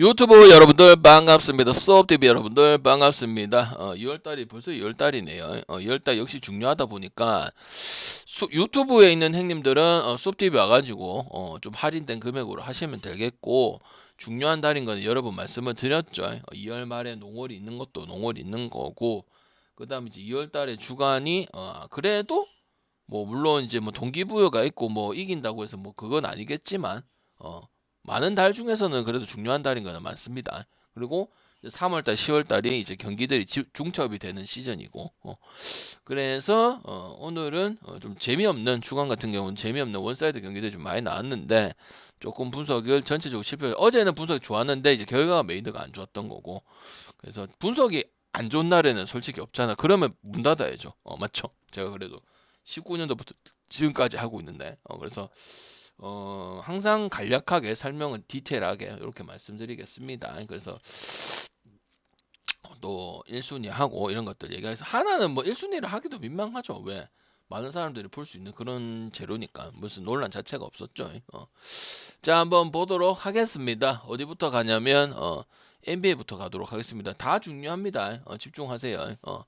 유튜브 여러분들 반갑습니다. 수업TV 여러분들 반갑습니다. 어, 2월달이 벌써 2월달이네요. 어, 2월달 역시 중요하다 보니까 수, 유튜브에 있는 행님들은 어, 수업TV 와가지고 어, 좀 할인된 금액으로 하시면 되겠고 중요한 달인 거는 여러분 말씀을 드렸죠. 어, 2월 말에 농월이 있는 것도 농월이 있는 거고 그 다음에 이제 2월달에 주간이 어, 그래도 뭐 물론 이제 뭐 동기부여가 있고 뭐 이긴다고 해서 뭐 그건 아니겠지만 어 많은 달 중에서는 그래도 중요한 달인 거는 많습니다. 그리고 3월달, 10월달이 이제 경기들이 지- 중첩이 되는 시즌이고, 어. 그래서 어, 오늘은 어, 좀 재미없는 주간 같은 경우는 재미없는 원사이드 경기들이 좀 많이 나왔는데 조금 분석을 전체적으로 실패. 어제는 분석이 좋았는데 이제 결과가 메이드가 안 좋았던 거고, 그래서 분석이 안 좋은 날에는 솔직히 없잖아. 그러면 문 닫아야죠. 어, 맞죠? 제가 그래도 19년도부터 지금까지 하고 있는데, 어, 그래서 어, 항상 간략하게 설명은 디테일하게 이렇게 말씀드리겠습니다. 그래서 또 1순위 하고 이런 것들 얘기해서 하나는 뭐 1순위를 하기도 민망하죠. 왜? 많은 사람들이 볼 수 있는 그런 재료니까 무슨 논란 자체가 없었죠. 어. 자 한번 보도록 하겠습니다. 어디부터 가냐면 어, NBA부터 가도록 하겠습니다. 다 중요합니다. 어, 집중하세요. 어.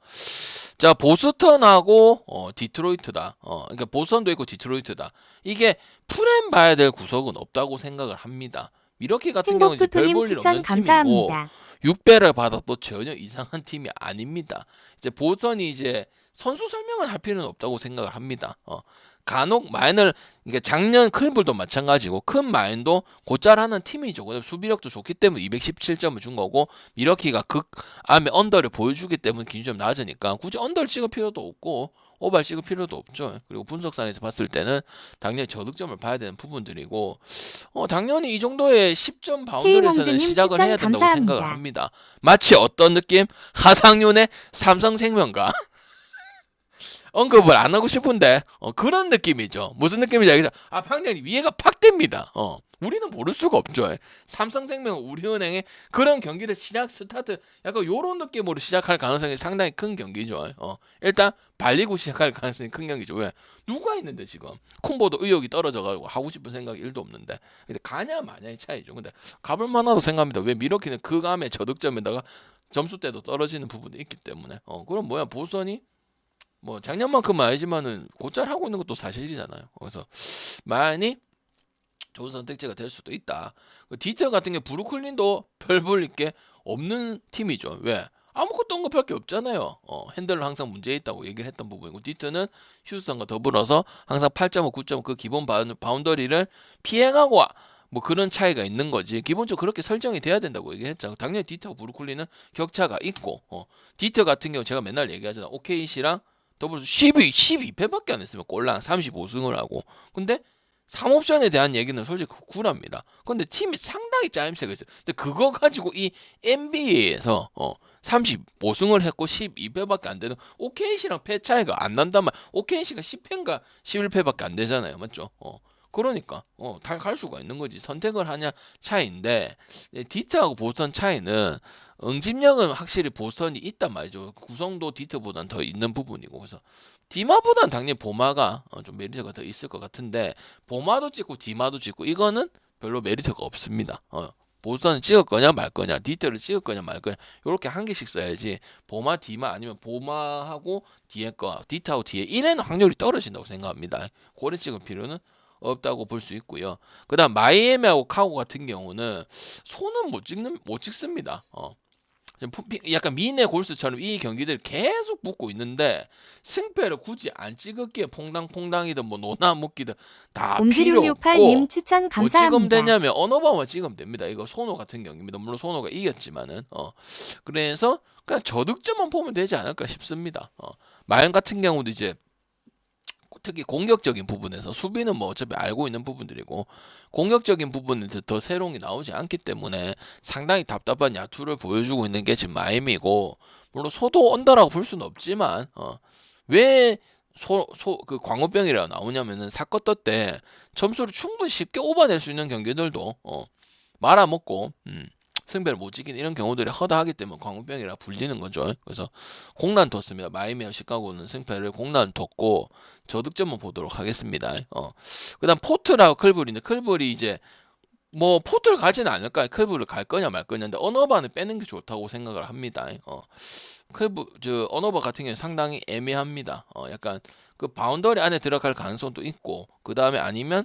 자 보스턴하고 어, 디트로이트다. 어, 그러니까 보스턴도 있고 디트로이트다. 이게 풀엔 봐야 될 구석은 없다고 생각을 합니다. 미러키 같은 경우는 이제 별 행복투토님 볼일 추천 없는 팀이고 감사합니다. 6배를 받아도 전혀 이상한 팀이 아닙니다. 이제 보선이 이제 선수 설명을 할 필요는 없다고 생각을 합니다. 어, 간혹 마인을 이게 작년 클불도 마찬가지고 큰 마인도 곧잘하는 팀이죠. 근데 수비력도 좋기 때문에 217점을 준 거고 미러키가 극암의 언더를 보여주기 때문에 기준점 낮으니까 굳이 언더를 찍을 필요도 없고 오발 찍을 필요도 없죠. 그리고 분석상에서 봤을 때는 당연히 저득점을 봐야 되는 부분들이고 어, 당연히 이 정도의 10점 바운더리에서는 K몽주님 시작을 해야 된다고 감사합니다. 생각을 합니다. 마치 어떤 느낌? 하상윤의 삼성생명과 언급을 안 하고 싶은데 어, 그런 느낌이죠. 무슨 느낌인지 알겠죠? 아 방장님 이해가 팍 됩니다. 어, 우리는 모를 수가 없죠. 삼성생명, 우리은행의 그런 경기를 시작 스타트 약간 요런 느낌으로 시작할 가능성이 상당히 큰 경기죠. 어, 일단 발리고 시작할 가능성이 큰 경기죠. 왜? 누가 있는데 지금 콤보도 의욕이 떨어져가지고 하고 싶은 생각이 1도 없는데 근데 가냐 마냐의 차이죠. 근데 가볼 만하다고 생각합니다. 왜 미러키는 그 감의 저득점에다가 점수 때도 떨어지는 부분이 있기 때문에 어 그럼 뭐야 보선이 뭐 작년만큼은 아니지만은 곧잘 하고 있는 것도 사실이잖아요. 그래서 많이 좋은 선택지가 될 수도 있다. 그 디테일 같은 게 브루클린도 별 볼 게 없는 팀이죠. 왜? 아무것도 언급할 게 없잖아요. 어, 핸들은 항상 문제 있다고 얘기를 했던 부분이고 디트는 휴스턴과 더불어서 항상 8.5, 9.5 그 기본 바운- 바운더리를 피행하고 뭐 그런 차이가 있는 거지. 기본적으로 그렇게 설정이 돼야 된다고 얘기했죠. 당연히 디트하고 브루클린은 격차가 있고 어, 디트 같은 경우 제가 맨날 얘기하잖아. OKC랑 더불어서 12, 12패밖에 안 했으면 꼴랑 35승을 하고 근데 3옵션에 대한 얘기는 솔직히 쿨합니다. 근데 팀이 상당히 짜임새가 있어요. 근데 그거 가지고 이 NBA에서 어 35승을 했고 12패밖에 안 되는 OKC랑 패 차이가 안 난단 말. OKC가 10패인가 11패밖에 안 되잖아요. 맞죠? 어. 그러니까 어, 다갈 수가 있는 거지. 선택을 하냐 차이인데 예, 디트하고 보스턴 차이는 응집력은 확실히 보스턴이 있단 말이죠. 구성도 디트보다는 더 있는 부분이고 그래서 디마보다는 당연히 보마가 어, 좀 메리트가 더 있을 것 같은데 보마도 찍고 디마도 찍고 이거는 별로 메리트가 없습니다. 어, 보스턴은 찍을 거냐 말 거냐 디테를 찍을 거냐 말 거냐 요렇게 한 개씩 써야지 보마 디마 아니면 보마하고 뒤에 거 디트하고 뒤에 이래는 확률이 떨어진다고 생각합니다. 고래 찍을 필요는 없다고 볼 수 있고요. 그다음 마이애미하고 카고 같은 경우는 손은 못 찍는 못 찍습니다. 어. 약간 미네 골스처럼 이 경기들 계속 붙고 있는데 승패를 굳이 안 찍을게 퐁당퐁당이든 뭐 노나 묶기든 다 필요 없고 옴지룡68님 추천 뭐 감사합니다. 되냐면 언어바만 찍으면 됩니다. 이거 소노 같은 경기입니다. 물론 소노가 이겼지만은 어 그래서 그냥 저득점만 보면 되지 않을까 싶습니다. 어 마연 같은 경우도 이제 특히 공격적인 부분에서 수비는 뭐 어차피 알고 있는 부분들이고 공격적인 부분에서 더 새로운 게 나오지 않기 때문에 상당히 답답한 야투를 보여주고 있는 게 지금 마임이고 물론 소도 언더라고 볼 수는 없지만 어왜 소, 소, 그 광우병이라 나오냐면은 사건 떴때 점수를 충분히 쉽게 오버낼 수 있는 경기들도 어, 말아먹고 음, 승배를 못 지키는 이런 경우들이 허다하기 때문에 광우병이라 불리는 거죠. 그래서 공난 뒀습니다. 마이미와 시카고는 승패를 공난 뒀고 저득점만 보도록 하겠습니다. 어. 그 다음 포트라고 클블인데 클블이 이제 뭐 포트를 가지는 않을 까요? 클브를 갈 거냐 말 거냐인데 언어바는 빼는 게 좋다고 생각을 합니다. 어. 클브 저 언어바 같은 경우는 상당히 애매합니다. 어, 약간 그 바운더리 안에 들어갈 가능성도 있고 그 다음에 아니면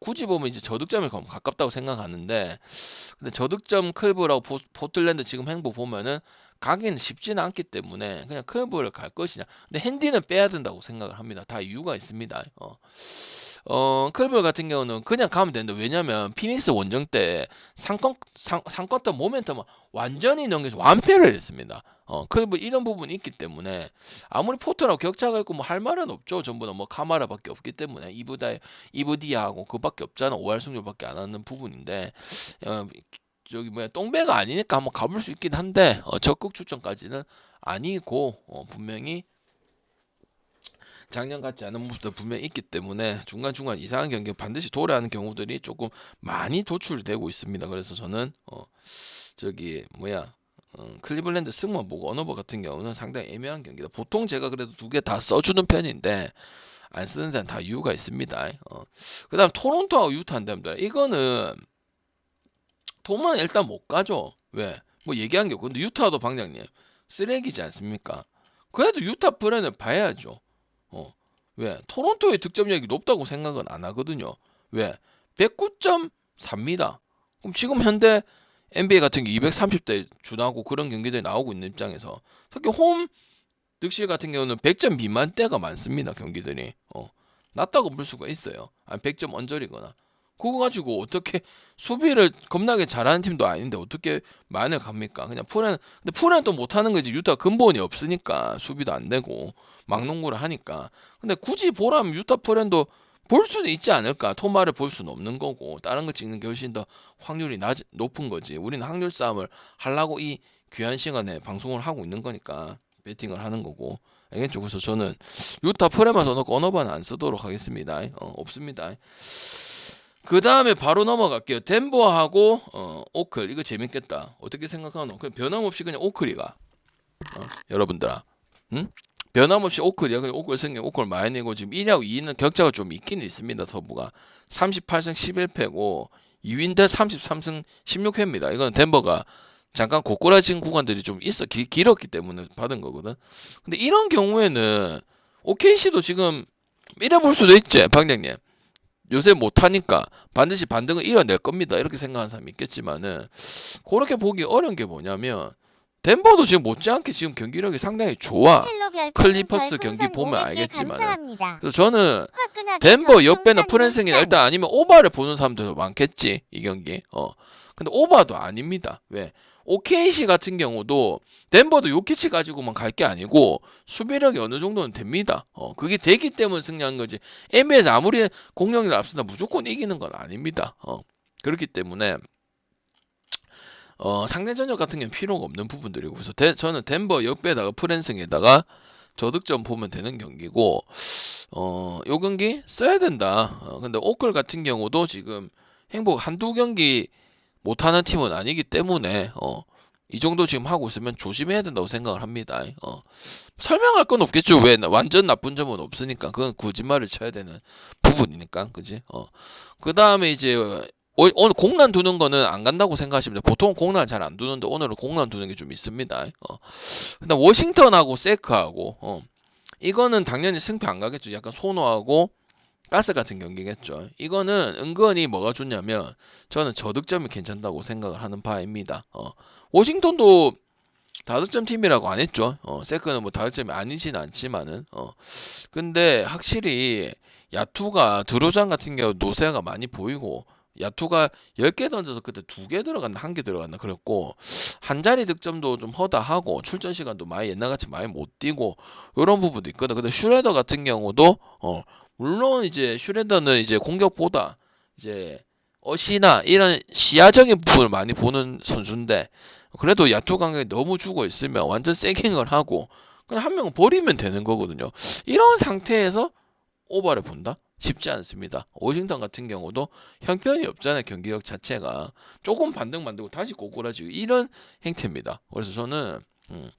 굳이 보면 이제 저득점에 가- 가깝다고 생각하는데 근데 저득점 클브라고 포, 포틀랜드 지금 행보 보면은 가기는 쉽지는 않기 때문에 그냥 클브를 갈 것이냐. 근데 핸디는 빼야 된다고 생각을 합니다. 다 이유가 있습니다. 어, 어 클브 같은 경우는 그냥 가면 되는데 왜냐면 피닉스 원정 때 상권 상, 상권던 모멘텀을 완전히 넘겨서 완패를 했습니다. 어 클브 이런 부분이 있기 때문에 아무리 포트라고 격차가 있고 뭐 할 말은 없죠. 전부 다 뭐 카마라밖에 없기 때문에 이브다 이브디아하고 그밖에 없잖아. 5할 승률밖에 안 하는 부분인데 어, 저기 뭐야 똥배가 아니니까 한번 가볼 수 있긴 한데 어, 적극 추천까지는 아니고 어, 분명히 작년 같지 않은 모습도 분명히 있기 때문에 중간중간 이상한 경기 반드시 도래하는 경우들이 조금 많이 도출되고 있습니다. 그래서 저는 어 저기 뭐야 어, 클리블랜드 승만 보고 어너버 같은 경우는 상당히 애매한 경기다. 보통 제가 그래도 두 개 다 써주는 편인데 안 쓰는 데는 다 이유가 있습니다. 어. 그다음 토론토하고 유타인데 이거는 토만 일단 못 가죠. 왜? 뭐 얘기한 게 없고 근데 유타도 방장님 쓰레기지 않습니까? 그래도 유타 플랜을 봐야죠. 어. 왜? 토론토의 득점력이 높다고 생각은 안 하거든요. 왜? 109.4입니다. 그럼 지금 현대 NBA 같은 게 230대 준하고 그런 경기들이 나오고 있는 입장에서 특히 홈 득실 같은 경우는 100점 미만대가 많습니다. 경기들이. 어. 낮다고 볼 수가 있어요. 한 100점 언저리거나. 그거 가지고 어떻게 수비를 겁나게 잘하는 팀도 아닌데 어떻게 만을 갑니까? 그냥 풀은 근데 풀은 또 못하는 거지 유타 근본이 없으니까 수비도 안 되고 막농구를 하니까. 근데 굳이 보라면 유타 프렌도 볼 수는 있지 않을까? 토마를 볼 수는 없는 거고 다른 거 찍는 게 훨씬 더 확률이 낮 높은 거지. 우리는 확률 싸움을 하려고 이 귀한 시간에 방송을 하고 있는 거니까 베팅을 하는 거고. 알겠죠? 그래서 저는 유타 프레만 써놓고 언어반은 안 쓰도록 하겠습니다. 어, 없습니다 그 다음에 바로 넘어갈게요. 덴버하고 어, 오클 이거 재밌겠다. 어떻게 생각하노? 그냥 변함없이 그냥 오클이가 어, 여러분들아, 응? 변함없이 오클이야. 그냥 오클 승리 오클 많이 내고 지금 1위하고 2위는 격차가 좀 있긴 있습니다. 서부가 38승 11패고 2위인데 33승 16패입니다. 이건 덴버가 잠깐 고꾸라진 구간들이 좀 있어 기, 길었기 때문에 받은 거거든. 근데 이런 경우에는 OKC도 지금 이래 볼 수도 있지, 방장님. 요새 못하니까 반드시 반등을 이뤄낼 겁니다. 이렇게 생각하는 사람이 있겠지만은 그렇게 보기 어려운 게 뭐냐면 덴버도 지금 못지않게 지금 경기력이 상당히 좋아. 클리퍼스 경기 보면 알겠지만은. 그래서 저는 덴버 역배는 프랜승이나 일단 아니면 오바를 보는 사람들도 많겠지 이 경기. 어. 근데 오바도 아닙니다. 왜? OKC 같은 경우도 덴버도 요키치 가지고만 갈 게 아니고 수비력이 어느 정도는 됩니다. 어, 그게 되기 때문에 승리한 거지. NBA에서 아무리 공격이 앞서다 무조건 이기는 건 아닙니다. 어, 그렇기 때문에 어, 상대 전력 같은 경우는 필요가 없는 부분들이고 그래서 데, 저는 덴버 역배에다가 프랜승에다가 저득점 보면 되는 경기고 어, 요 경기 써야 된다. 어, 근데 오클 같은 경우도 지금 행복 한두 경기 못하는 팀은 아니기 때문에 어, 이 정도 지금 하고 있으면 조심해야 된다고 생각을 합니다. 어, 설명할 건 없겠죠. 왜 완전 나쁜 점은 없으니까 그건 거짓말을 쳐야 되는 부분이니까 그지. 어, 그 다음에 이제 오- 오늘 공란 두는 거는 안 간다고 생각하시면. 보통 공란 잘 안 두는데 오늘은 공란 두는 게 좀 있습니다. 어. 근데 워싱턴하고 세크하고 어. 이거는 당연히 승패 안 가겠죠. 약간 소노하고 가스 같은 경기겠죠. 이거는 은근히 뭐가 좋냐면 저는 저득점이 괜찮다고 생각을 하는 바입니다. 어. 워싱턴도 다득점 팀이라고 안 했죠. 어, 세크는 뭐 다득점이 아니진 않지만은 어. 근데 확실히 야투가 드로잔 같은 경우 노세가 많이 보이고 야투가 10개 던져서 그때 2개 들어갔나 1개 들어갔나 그랬고 한 자리 득점도 좀 허다하고 출전 시간도 많이 옛날같이 많이 못 뛰고 이런 부분도 있거든. 근데 슈레더 같은 경우도 어 물론 이제 슈레더는 이제 공격보다 이제 어시나 이런 시야적인 부분을 많이 보는 선수인데 그래도 야투 간격이 너무 죽어 있으면 완전 세깅을 하고 그냥 한 명은 버리면 되는 거거든요. 이런 상태에서 오버를 본다? 쉽지 않습니다. 오싱턴 같은 경우도 형편이 없잖아요. 경기력 자체가 조금 반등 만들고 다시 꼬꾸라지고 이런 행태입니다. 그래서 저는 음,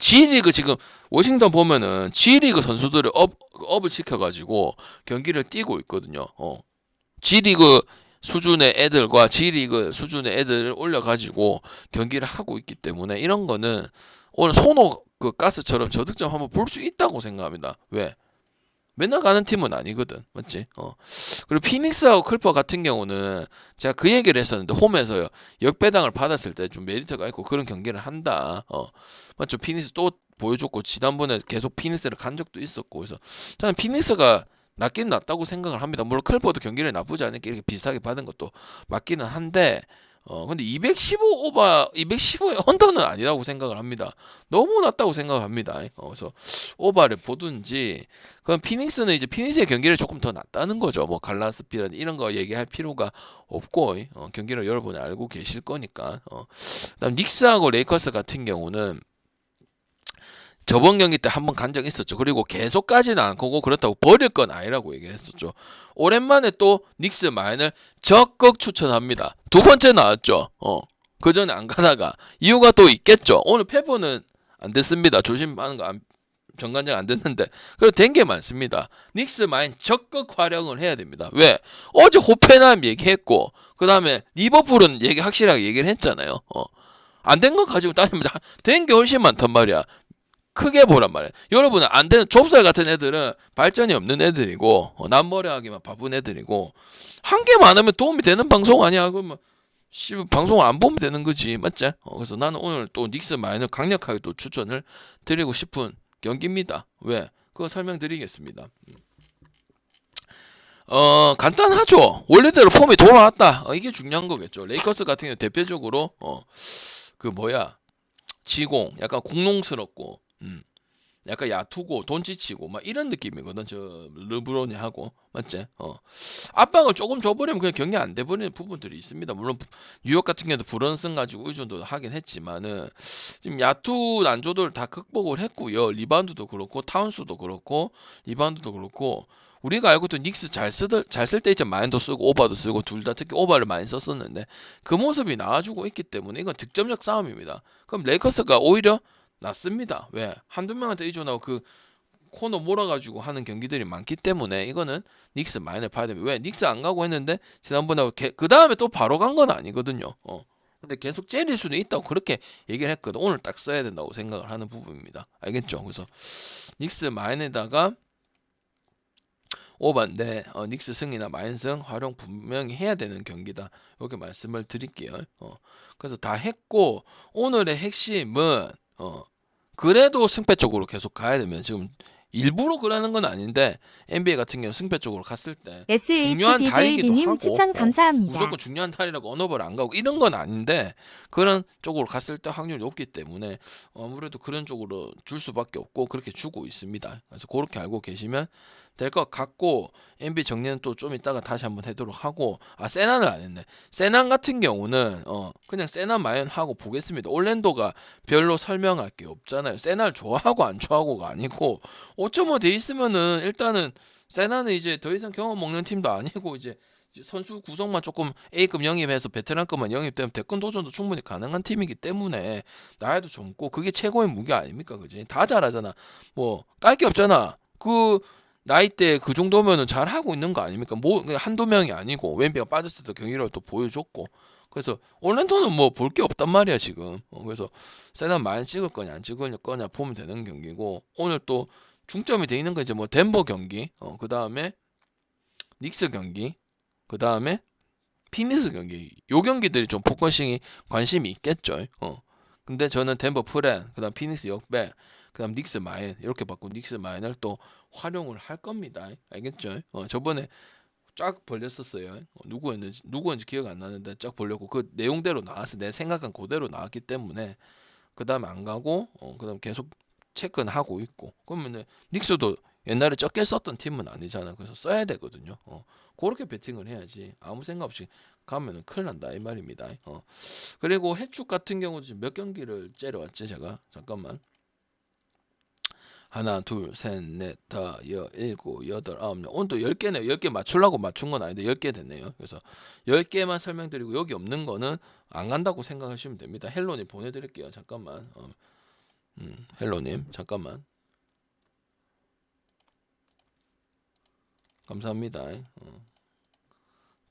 G리그 지금 워싱턴 보면은 G리그 선수들을 업, 업을 시켜가지고 경기를 뛰고 있거든요. 어. G리그 수준의 애들과 G리그 수준의 애들을 올려가지고 경기를 하고 있기 때문에 이런 거는 오늘 손호 그 가스처럼 저득점 한번 볼 수 있다고 생각합니다. 왜? 맨날 가는 팀은 아니거든. 맞지? 어. 그리고 피닉스하고 클퍼 같은 경우는 제가 그 얘기를 했었는데 홈에서 역배당을 받았을 때 좀 메리트가 있고 그런 경기를 한다. 어. 맞죠? 피닉스 또 보여줬고 지난번에 계속 피닉스를 간 적도 있었고 그래서 저는 피닉스가 낫긴 낫다고 생각을 합니다. 물론 클퍼도 경기를 나쁘지 않게 이렇게 비슷하게 받은 것도 맞기는 한데 어 근데 215 오버 215의 언더는 아니라고 생각을 합니다. 너무 낮다고 생각합니다. 어, 그래서 오버를 보든지 그럼 피닉스는 이제 피닉스의 경기를 조금 더 낫다는 거죠. 뭐 갈라스피라든 이런 거 얘기할 필요가 없고 어, 경기를 여러분이 알고 계실 거니까. 어. 그다음 닉스하고 레이커스 같은 경우는 저번 경기 때 한 번 간 적 있었죠. 그리고 계속 까지는 않고 그렇다고 버릴 건 아니라고 얘기했었죠. 오랜만에 또 닉스 마인을 적극 추천합니다. 두 번째 나왔죠. 어. 그 전에 안 가다가 이유가 또 있겠죠. 오늘 페퍼는 안 됐습니다. 조심하는 거 안, 정관장 안 됐는데 그리고 된게 많습니다. 닉스 마인 적극 활용을 해야 됩니다. 왜? 어제 호펜함 얘기했고 그 다음에 리버풀은 얘기 확실하게 얘기를 했잖아요. 어. 안된 거 가지고 따지면 된게 훨씬 많단 말이야. 크게 보란 말이야. 여러분은 안 되는 좁쌀 같은 애들은 발전이 없는 애들이고 어, 남머리하기만 바쁜 애들이고 한 개 많으면 도움이 되는 방송 아니야? 그러면 씨 방송을 안 보면 되는 거지 맞지? 어, 그래서 나는 오늘 또 닉스 마인을 강력하게 또 추천을 드리고 싶은 경기입니다. 왜? 그거 설명드리겠습니다. 어 간단하죠. 원래대로 폼이 돌아왔다. 어, 이게 중요한 거겠죠. 레이커스 같은 경우 대표적으로 어 그 뭐야 지공 약간 공농스럽고 음. 약간 야투고 돈치치고 막 이런 느낌이거든 저 르브론이 하고 맞지? 어 압박을 조금 줘버리면 그냥 경기 안 돼버리는 부분들이 있습니다. 물론 뉴욕 같은 경우도 브런슨 가지고 의존도 하긴 했지만은 지금 야투 난조도를 다 극복을 했고요. 리바운드도 그렇고 타운스도 그렇고 리바운드도 그렇고 우리가 알고 있던 닉스 잘 쓰들 잘 쓸 때 이제 마인도 쓰고 오바도 쓰고 둘 다 특히 오바를 많이 썼었는데 그 모습이 나와주고 있기 때문에 이건 득점력 싸움입니다. 그럼 레이커스가 오히려 낫습니다. 왜? 한두 명한테 의존하고 그 코너 몰아가지고 하는 경기들이 많기 때문에 이거는 닉스 마인을 봐야 됩니다. 왜? 닉스 안 가고 했는데 지난번에 그 다음에 또 바로 간 건 아니거든요. 어. 근데 계속 째릴 수는 있다고 그렇게 얘기를 했거든. 오늘 딱 써야 된다고 생각을 하는 부분입니다. 알겠죠? 그래서 닉스 마인에다가 오반데 어, 닉스 승이나 마인승 활용 분명히 해야 되는 경기다. 이렇게 말씀을 드릴게요. 어. 그래서 다 했고 오늘의 핵심은 어. 그래도 승패 쪽으로 계속 가야 되면 지금 일부러 그러는 건 아닌데 NBA 같은 경우 승패 쪽으로 갔을 때 중요한 달이기도 하고, 추천 어, 감사합니다. 무조건 중요한 탈이라고 언어벌 안 가고 이런 건 아닌데 그런 쪽으로 갔을 때 확률이 높기 때문에 아무래도 그런 쪽으로 줄 수밖에 없고 그렇게 주고 있습니다. 그래서 그렇게 알고 계시면 될 것 같고 NBA 정리는 또 좀 이따가 다시 한번 해도록 하고 아 세난을 안 했네. 세난 같은 경우는 어 그냥 세난 마연 하고 보겠습니다. 올랜도가 별로 설명할 게 없잖아요. 세날 좋아하고 안 좋아하고가 아니고 5.5 돼 있으면은 일단은 세나는 이제 더 이상 경험 먹는 팀도 아니고 이제 선수 구성만 조금 A급 영입해서 베테랑급만 영입되면 대권 도전도 충분히 가능한 팀이기 때문에 나이도 젊고 그게 최고의 무기 아닙니까 그지? 다 잘하잖아. 뭐 깔 게 없잖아. 그 나이 때 그 정도면은 잘 하고 있는 거 아닙니까? 뭐 한두 명이 아니고 웬비가 빠졌을 때 경기를 또 보여줬고. 그래서 올랜도는 뭐 볼 게 없단 말이야 지금. 어, 그래서 세난 많이 찍을 거냐 안 찍을 거냐 보면 되는 경기고. 오늘 또 중점이 돼 있는 거 이제 뭐 덴버 경기 어, 그 다음에 닉스 경기 그 다음에 피니스 경기. 요 경기들이 좀 포커싱이 관심이 있겠죠. 어. 근데 저는 덴버 프렌 그 다음 피니스 역배 그 다음 닉스 마인 이렇게 받고 닉스 마인을 또 활용을 할 겁니다. 알겠죠? 어 저번에 쫙 벌렸었어요. 어, 누구였는지 누구였는지 기억 안 나는데 쫙 벌렸고 그 내용대로 나왔어. 내 생각한 그대로 나왔기 때문에 그 다음에 안 가고 어, 그 다음 계속 체크는 하고 있고. 그러면 닉스도 옛날에 적게 썼던 팀은 아니잖아. 그래서 써야 되거든요. 어, 그렇게 배팅을 해야지. 아무 생각 없이 가면은 큰일 난다 이 말입니다. 어. 그리고 해축 같은 경우도 지금 몇 경기를 째려왔지 제가? 잠깐만. 하나 둘셋넷 다섯 일곱 여덟 아홉 오늘 또 10개네요 10개 맞추려고 맞춘 건 아닌데 10개 됐네요. 그래서 10개만 설명드리고 여기 없는 거는 안 간다고 생각하시면 됩니다. 헬로님 보내드릴게요. 잠깐만. 어. 음, 헬로님 잠깐만. 감사합니다. 어.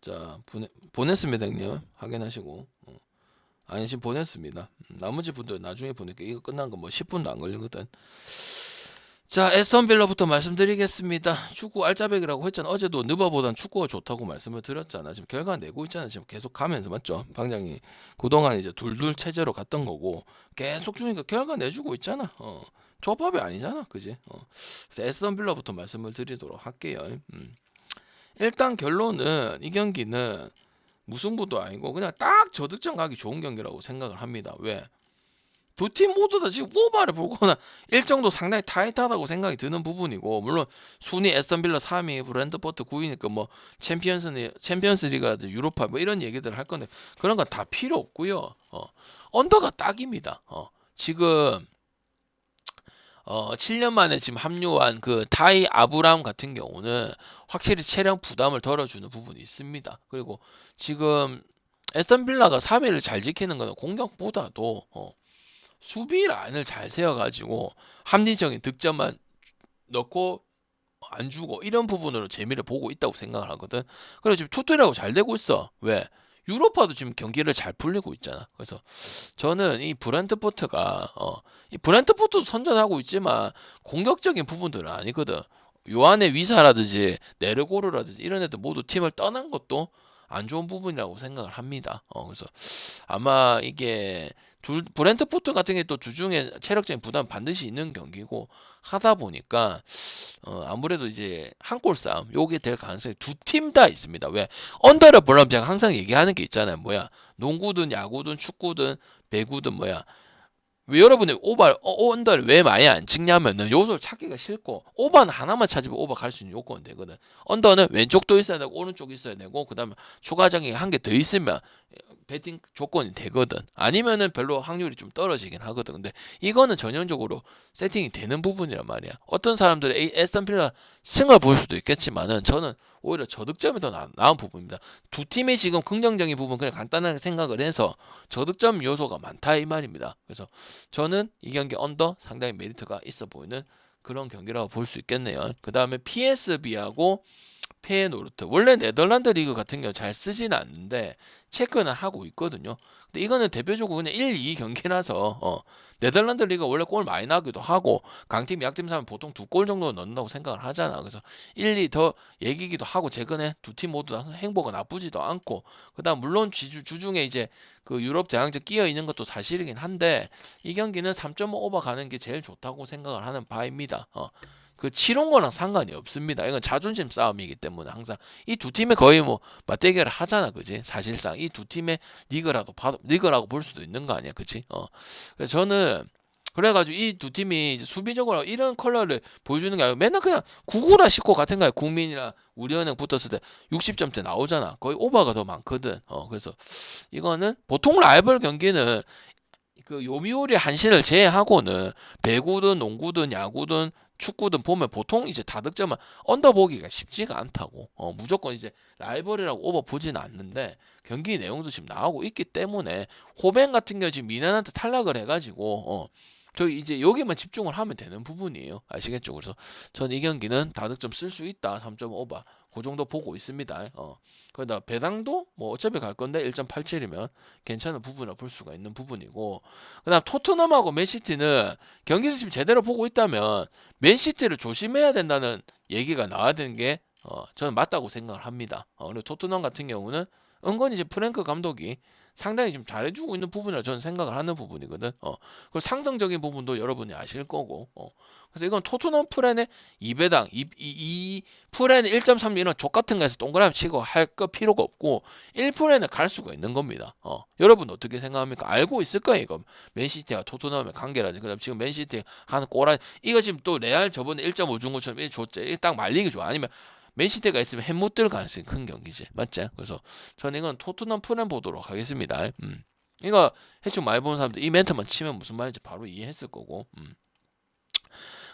자 보내, 보냈습니다 형님. 확인하시고. 어. 지금 보냈습니다. 음, 나머지 분들 나중에 보낼게 이거 끝난 거 뭐 10분도 안 걸리거든 자 에스턴 빌라부터 말씀드리겠습니다. 축구 알짜배기라고 했잖아. 어제도 느바보단 축구가 좋다고 말씀을 드렸잖아. 지금 결과 내고 있잖아. 지금 계속 가면서 맞죠? 방장이 그동안 이제 둘둘 체제로 갔던 거고 계속 주니까 결과 내주고 있잖아. 어 조합이 아니잖아. 그지? 어 에스턴 빌라부터 말씀을 드리도록 할게요. 음. 일단 결론은 이 경기는 무승부도 아니고 그냥 딱 저득점 가기 좋은 경기라고 생각을 합니다. 왜? 두 팀 모두 다 지금 오바를 불거나 일정도 상당히 타이트하다고 생각이 드는 부분이고 물론 순위 에스턴 빌라 3위, 브랜드포트 9위니까 뭐 챔피언스 챔피언스 리그 유로파 뭐 이런 얘기들 할 건데 그런 건 다 필요 없고요. 어. 언더가 딱입니다. 어. 지금 어, 7년 만에 지금 합류한 그 타이 아브람 같은 경우는 확실히 체력 부담을 덜어주는 부분이 있습니다. 그리고 지금 에스턴 빌라가 3위를 잘 지키는 것은 공격보다도 어, 수비 라인을 잘 세워가지고 합리적인 득점만 넣고 안 주고 이런 부분으로 재미를 보고 있다고 생각을 하거든. 그래서 지금 투트라고 잘 되고 있어. 왜? 유로파도 지금 경기를 잘 풀리고 있잖아. 그래서 저는 이 브랜트포트가 어, 이 브랜트포트도 선전하고 있지만 공격적인 부분들은 아니거든. 요한의 위사라든지 네르고르라든지 이런 애들 모두 팀을 떠난 것도 안 좋은 부분이라고 생각을 합니다. 어, 그래서 아마 이게 둘 브랜트포트 같은 게 또 주중에 체력적인 부담 반드시 있는 경기고 하다 보니까 어, 아무래도 이제 한 골 싸움 요게 될 가능성이 두 팀 다 있습니다. 왜 언더를 보려면 제가 항상 얘기하는 게 있잖아요. 뭐야 농구든 야구든 축구든 배구든 뭐야 왜 여러분이 오바 어, 언더를 왜 많이 안 찍냐면은 요소를 찾기가 싫고 오바는 하나만 찾으면 오바 갈 수 있는 요건은 되거든. 언더는 왼쪽도 있어야 되고 오른쪽 있어야 되고 그다음에 추가적인 한 개 더 있으면 배팅 조건이 되거든. 아니면은 별로 확률이 좀 떨어지긴 하거든. 근데 이거는 전형적으로 세팅이 되는 부분이란 말이야. 어떤 사람들은 이 에스턴 필라 승을 볼 수도 있겠지만은 저는 오히려 저득점이 더 나, 나은 부분입니다. 두 팀의 지금 긍정적인 부분 그냥 간단하게 생각을 해서 저득점 요소가 많다 이 말입니다. 그래서 저는 이 경기 언더 상당히 메리트가 있어 보이는 그런 경기라고 볼 수 있겠네요. 그 다음에 PSB하고 페노르트 원래 네덜란드 리그 같은 경우 잘 쓰지는 않는데 체크는 하고 있거든요. 근데 이거는 대표적으로 그냥 1, 2 경기라서 어, 네덜란드 리그 원래 골 많이 나기도 하고 강팀 약팀 사면 보통 두 골 정도 넣는다고 생각을 하잖아. 그래서 1, 2 더 얘기기도 하고 최근에 두 팀 모두 다 행보가 나쁘지도 않고 그다음 물론 주주, 주중에 이제 그 유럽 대항전 끼어 있는 것도 사실이긴 한데 이 경기는 3.5 오버 가는 게 제일 좋다고 생각을 하는 바입니다. 어. 그 치른 거랑 상관이 없습니다. 이건 자존심 싸움이기 때문에 항상 이 두 팀이 거의 뭐 맞대결을 하잖아, 그지? 사실상 이 두 팀의 리그라도 봐, 리그라고 볼 수도 있는 거 아니야, 그치? 어. 그래서 저는 그래가지고 이 두 팀이 수비적으로 이런 컬러를 보여주는 게 아니고 맨날 그냥 구구라 씻고 같은 거야. 국민이나 우리은행 붙었을 때 60점대 나오잖아. 거의 오버가 더 많거든. 어, 그래서 이거는 보통 라이벌 경기는 그 요미우리 한신을 제외하고는 배구든 농구든 야구든 축구든 보면 보통 이제 다득점은 언더 보기가 쉽지가 않다고. 어, 무조건 이제 라이벌이라고 오버 보지는 않는데 경기 내용도 지금 나오고 있기 때문에 호벤 같은 경우 지금 미넨한테 탈락을 해가지고 어, 저희 이제 여기만 집중을 하면 되는 부분이에요. 아시겠죠? 그래서 전 이 경기는 다득점 쓸 수 있다. 3.5바. 그 정도 보고 있습니다. 어. 그러다 배당도 뭐 어차피 갈 건데 1.87이면 괜찮은 부분이라 볼 수가 있는 부분이고 그다음 토트넘하고 맨시티는 경기를 지금 제대로 보고 있다면 맨시티를 조심해야 된다는 얘기가 나와야 되는 게 어, 저는 맞다고 생각을 합니다. 어, 그리고 토트넘 같은 경우는 은근히 이제 프랭크 감독이 상당히 좀 잘해주고 있는 부분이라 저는 생각을 하는 부분이거든. 어. 그리고 상승적인 부분도 여러분이 아실 거고. 어. 그래서 이건 토트넘 프렌의 2배당, 이, 이, 이 프렌의 1.3 이런 족 같은 거에서 동그라미 치고 할 거 필요가 없고 1프렌을 갈 수가 있는 겁니다. 어. 여러분 어떻게 생각합니까? 알고 있을 거예요, 이거. 맨시티와 토트넘의 관계라든지. 그다음 지금 맨시티 하는 꼬라 이거 지금 또 레알 저번에 1.5 준 것처럼 1 줬지. 딱 말리기 좋아. 아니면 맨시티가 있으면 햄 못 들 가능성이 큰 경기지. 맞지? 그래서 저는 이건 토트넘 프렌 보도록 하겠습니다. 음. 이거 해충 많이 보는 사람들 이 멘트만 치면 무슨 말인지 바로 이해했을 거고. 음.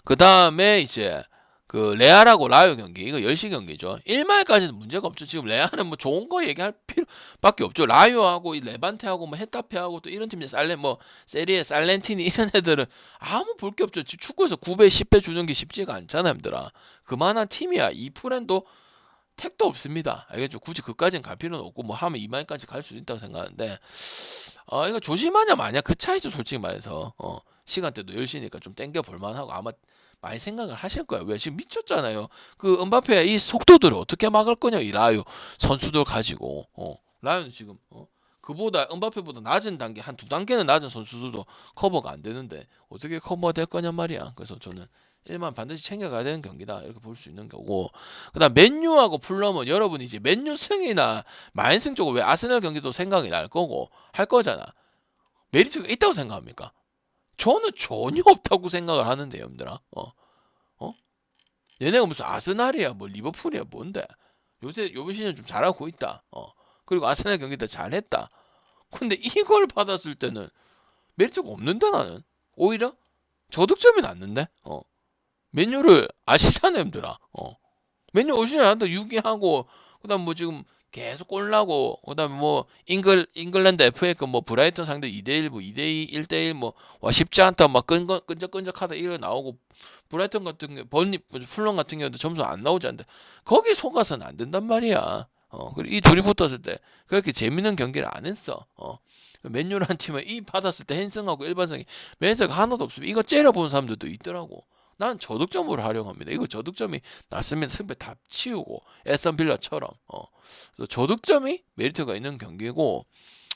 그 다음에 이제 그 레알하고 라요 경기 이거 10시 경기죠. 1마일까지는 문제가 없죠. 지금 레알은 뭐 좋은 거 얘기할 필요밖에 없죠. 라요하고 이 레반테하고 뭐 헤타페하고 또 이런 팀이 살렌 뭐 세리에 살렌티니 이런 애들은 아무 볼 게 없죠. 축구에서 9배 10배 주는 게 쉽지가 않잖아, 힘들아. 그만한 팀이야. 이 프렌도 택도 없습니다. 알겠죠? 굳이 그까지는 갈 필요는 없고 뭐 하면 2만까지 갈 수도 있다고 생각하는데 어 이거 조심하냐 마냐 그 차이죠 솔직히 말해서 어 시간대도 10시니까 좀 땡겨 볼만하고 아마 많이 생각을 하실 거예요. 왜 지금 미쳤잖아요. 그 은바페의 이 속도들을 어떻게 막을 거냐 이 라요 선수들 가지고 어 라요는 지금 어 그보다 은바페보다 낮은 단계 한 두 단계는 낮은 선수들도 커버가 안 되는데 어떻게 커버가 될 거냐 말이야. 그래서 저는 1만 반드시 챙겨가야 되는 경기다 이렇게 볼 수 있는 거고 그다음 맨유하고 풀럼은 여러분이 이제 맨유 승이나 마인승 쪽은 왜 아스날 경기도 생각이 날 거고 할 거잖아 메리트가 있다고 생각합니까? 저는 전혀 없다고 생각을 하는데 여러분들아. 어? 어? 얘네가 무슨 아스날이야? 뭐 리버풀이야? 뭔데? 요새 요번 시즌 좀 잘하고 있다. 어. 그리고 아스날 경기도 잘했다. 근데 이걸 받았을 때는 메리트가 없는데 나는? 오히려? 저득점이 났는데? 어. 메뉴를 아시잖아요, 형들아. 어. 메뉴 오시냐 한다. 유기하고 그다음 뭐 지금 계속 골 나고 그다음에 뭐 잉글 잉글랜드 FA급 뭐 브라이턴 상대 2대 1 뭐 2대 2 1대 1 뭐 와 쉽지 않다 막 끈적 끈적끈적하다 이래 나오고 브라이턴 같은 경우 번니 풀런 같은 경우도 점수 안 나오지 않는데 거기 속아서는 안 된단 말이야. 어 그리고 이 둘이 붙었을 때 그렇게 재밌는 경기를 안 했어. 어 맨유라는 팀은 이 받았을 때 헨승하고 일반성이 맨스가 하나도 없으면 이거 째려보는 사람들도 있더라고. 난 저득점으로 활용합니다. 이거 저득점이 났으면 승패 다 치우고 에스턴 빌라처럼 어. 저득점이 메리트가 있는 경기고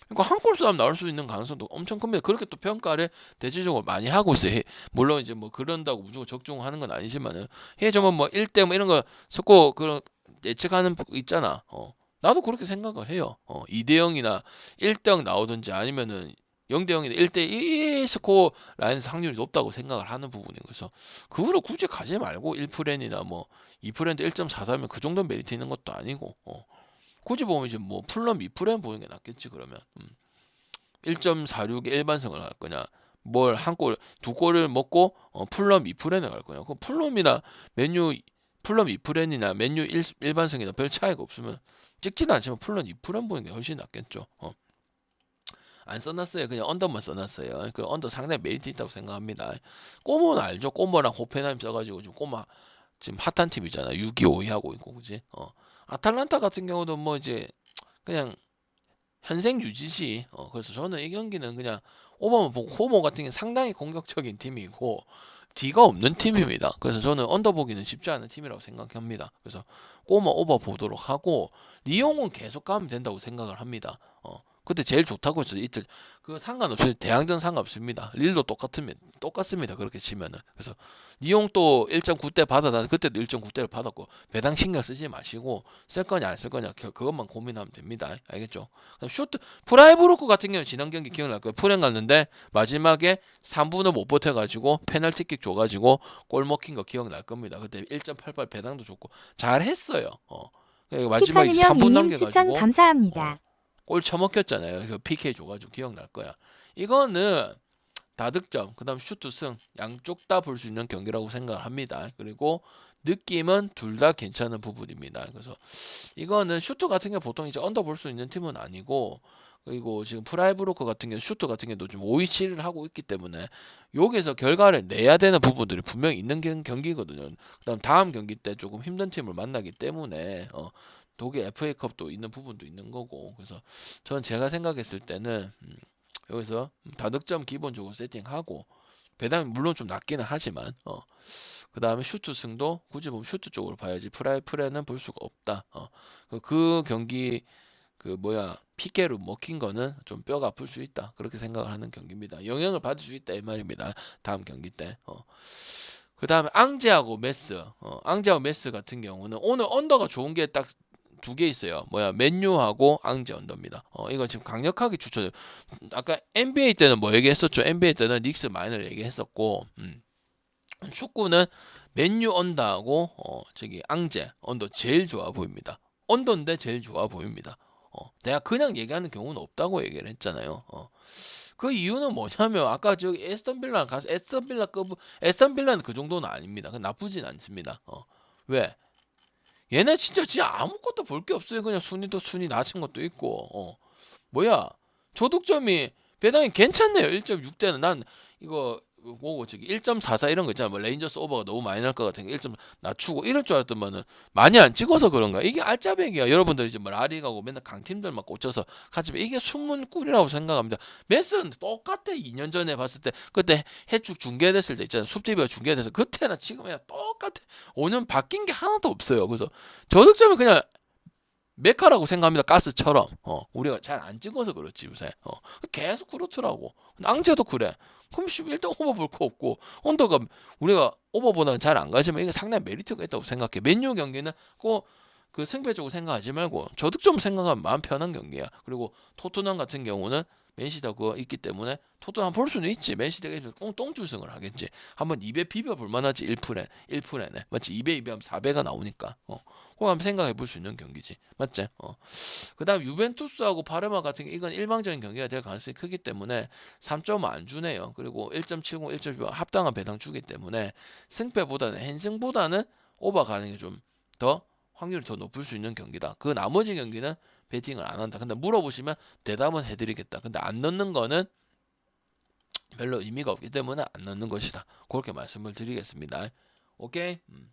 그러니까 한 골 싸움 나올 수 있는 가능성도 엄청 큽니다. 그렇게 또 평가를 대체적으로 많이 하고 있어요. 물론 이제 뭐 그런다고 무조건 적중하는 건 아니지만은 해점은 뭐 1대 뭐 이런 거 섞고 그런 예측하는 부- 있잖아. 어. 나도 그렇게 생각을 해요. 어. 2대 0이나 1대 0 나오든지 아니면은 0대 0이나 1대 1 스코어 라인 확률이 높다고 생각을 하는 부분이고 그래서 그거를 굳이 가지 말고 1프렌이나 뭐 2프렌드 1.43면 그 정도 메리트 있는 것도 아니고 어. 굳이 보면 이제 뭐 풀럼 2프렌 보는 게 낫겠지 그러면 음. 1.46의 일반승을 할 거냐 뭘 한 골 두 골을 먹고 어, 풀럼 2프렌을 갈 거냐 그 풀럼이나 맨유 풀럼 2프렌이나 맨유 1, 일반승이나 별 차이가 없으면 찍지도 않지만 풀럼 2프렌 보는 게 훨씬 낫겠죠 어. 안 써놨어요. 그냥 언더만 써놨어요. 그 언더 상당히 메리트 있다고 생각합니다. 꼬모는 알죠? 꼬모랑 호펜하임 써가지고 지금 꼬마 지금 핫한 팀이잖아. 6위 5위 하고 있고 그지? 어. 아탈란타 같은 경우도 뭐 이제 그냥 현생 유지시. 어. 그래서 저는 이 경기는 그냥 오버만 보고 호모 같은 게 상당히 공격적인 팀이고 D가 없는 팀입니다. 그래서 저는 언더 보기는 쉽지 않은 팀이라고 생각합니다. 그래서 꼬마 오버 보도록 하고 리용은 계속 가면 된다고 생각을 합니다. 어. 그때 제일 좋다고 했죠. 이틀 그 상관없어요. 대항전 상관없습니다. 릴도 똑같으면 똑같습니다. 그렇게 치면은 그래서 니용 또 1.9대 받아다 그때도 1.9대를 받았고 배당 신경 쓰지 마시고 쓸 거냐 안 쓸 거냐 그- 그것만 고민하면 됩니다. 알겠죠? 그다음 슈트 프라이브로크 같은 경우는 지난 경기 기억날 거예요. 풀행 갔는데 마지막에 3분을 못 버텨가지고 페널티킥 줘가지고 골 먹힌 거 기억날 겁니다. 그때 1.88 배당도 좋고 잘했어요. 어. 마지막에 3분 피카누명 남겨가지고 추천 감사합니다. 골 쳐먹혔잖아요. 그 PK 줘가지고 기억날 거야. 이거는 다득점, 그 다음 슈트 승 양쪽 다 볼 수 있는 경기라고 생각을 합니다. 그리고 느낌은 둘 다 괜찮은 부분입니다. 그래서 이거는 슈트 같은 게 보통 이제 언더 볼 수 있는 팀은 아니고 그리고 지금 프라이브로커 같은 경우 슈트 같은 경우도 좀 5, 2, 7을 하고 있기 때문에 여기서 결과를 내야 되는 부분들이 분명히 있는 경- 경기거든요. 그다음 다음 경기 때 조금 힘든 팀을 만나기 때문에 어, 독일 FA컵도 있는 부분도 있는 거고 그래서 전 제가 생각했을 때는 음, 여기서 다득점 기본적으로 세팅하고 배당이 물론 좀 낮기는 하지만 어, 그 다음에 슈트 승도 굳이 보면 슈트 쪽으로 봐야지 프라이 프레는 볼 수가 없다. 어, 그- 그 경기 그 뭐야 피케로 먹힌 거는 좀 뼈가 아플 수 있다 그렇게 생각을 하는 경기입니다. 영향을 받을 수 있다 이 말입니다. 다음 경기 때. 어. 그 다음에 앙제하고 메스, 어, 앙제하고 메스 같은 경우는 오늘 언더가 좋은 게 딱 두 개 있어요. 뭐야 맨유하고 앙제 언더입니다. 어, 이거 지금 강력하게 추천해요. 아까 NBA 때는 뭐 얘기했었죠? NBA 때는 닉스 마이너를 얘기했었고, 음. 축구는 맨유 언더하고 어, 저기 앙제 언더 제일 좋아 보입니다. 언더인데 제일 좋아 보입니다. 어, 내가 그냥 얘기하는 경우는 없다고 얘기를 했잖아요. 어. 그 이유는 뭐냐면 아까 저기 에스턴 빌라 가서 에스턴 빌라급 에스턴 빌라는 그 정도는 아닙니다. 그 나쁘진 않습니다. 어. 왜? 얘네 진짜 진짜 아무것도 볼 게 없어요. 그냥 순위도 순위 낮은 것도 있고. 어. 뭐야? 저득점이 배당이 괜찮네요. 1.6대는 난 이거 보고 저기 1.44 이런 거 있잖아. 뭐 레인저스 오버가 너무 많이 날 것 같은 거1 낮추고 이럴 줄 알았더만은 많이 안 찍어서 그런가. 이게 알짜배기야. 여러분들 이제 뭐 라리 가고 맨날 강팀들만 꽂혀서 같이 이게 숨은 꿀이라고 생각합니다. 메스는 똑같아. 2년 전에 봤을 때 그때 해축 중계됐을 때 있잖아. 숲집이 중계돼서 그때나 지금이야 똑같아. 5년 바뀐 게 하나도 없어요. 그래서 저득점은 그냥 메카라고 생각합니다. 가스처럼. 어, 우리가 잘 안 찍어서 그렇지 요새. 어, 계속 그렇더라고. 앙제도 그래. 그럼 씨, 일단 오버 볼 거 없고 언더가 우리가 오버보다는 잘 안 가지만 이게 상당히 메리트가 있다고 생각해. 맨유 경기는 꼭 그 승패적으로 생각하지 말고 저득점 생각하면 마음 편한 경기야. 그리고 토트넘 같은 경우는 맨시티가 그거 있기 때문에 토트넘 볼 수는 있지. 맨시티가 꽁똥주승을 하겠지. 한번 2배 비벼 볼 만하지 1풀에 1풀에네. 맞지? 2배 2배 하면 4배가 나오니까. 어. 한번 생각해 볼 수 있는 경기지. 맞지? 어. 그다음 유벤투스하고 파르마 같은 게 이건 일방적인 경기가 될 가능성이 크기 때문에 3점 안 주네요. 그리고 1.70, 1.15 합당한 배당 주기 때문에 승패보다는 핸승보다는 오버 가는 게 좀 더 확률이 더 높을 수 있는 경기다. 그 나머지 경기는 베팅을 안 한다. 근데 물어보시면 대답은 해드리겠다. 근데 안 넣는 거는 별로 의미가 없기 때문에 안 넣는 것이다. 그렇게 말씀을 드리겠습니다. 오케이? 음.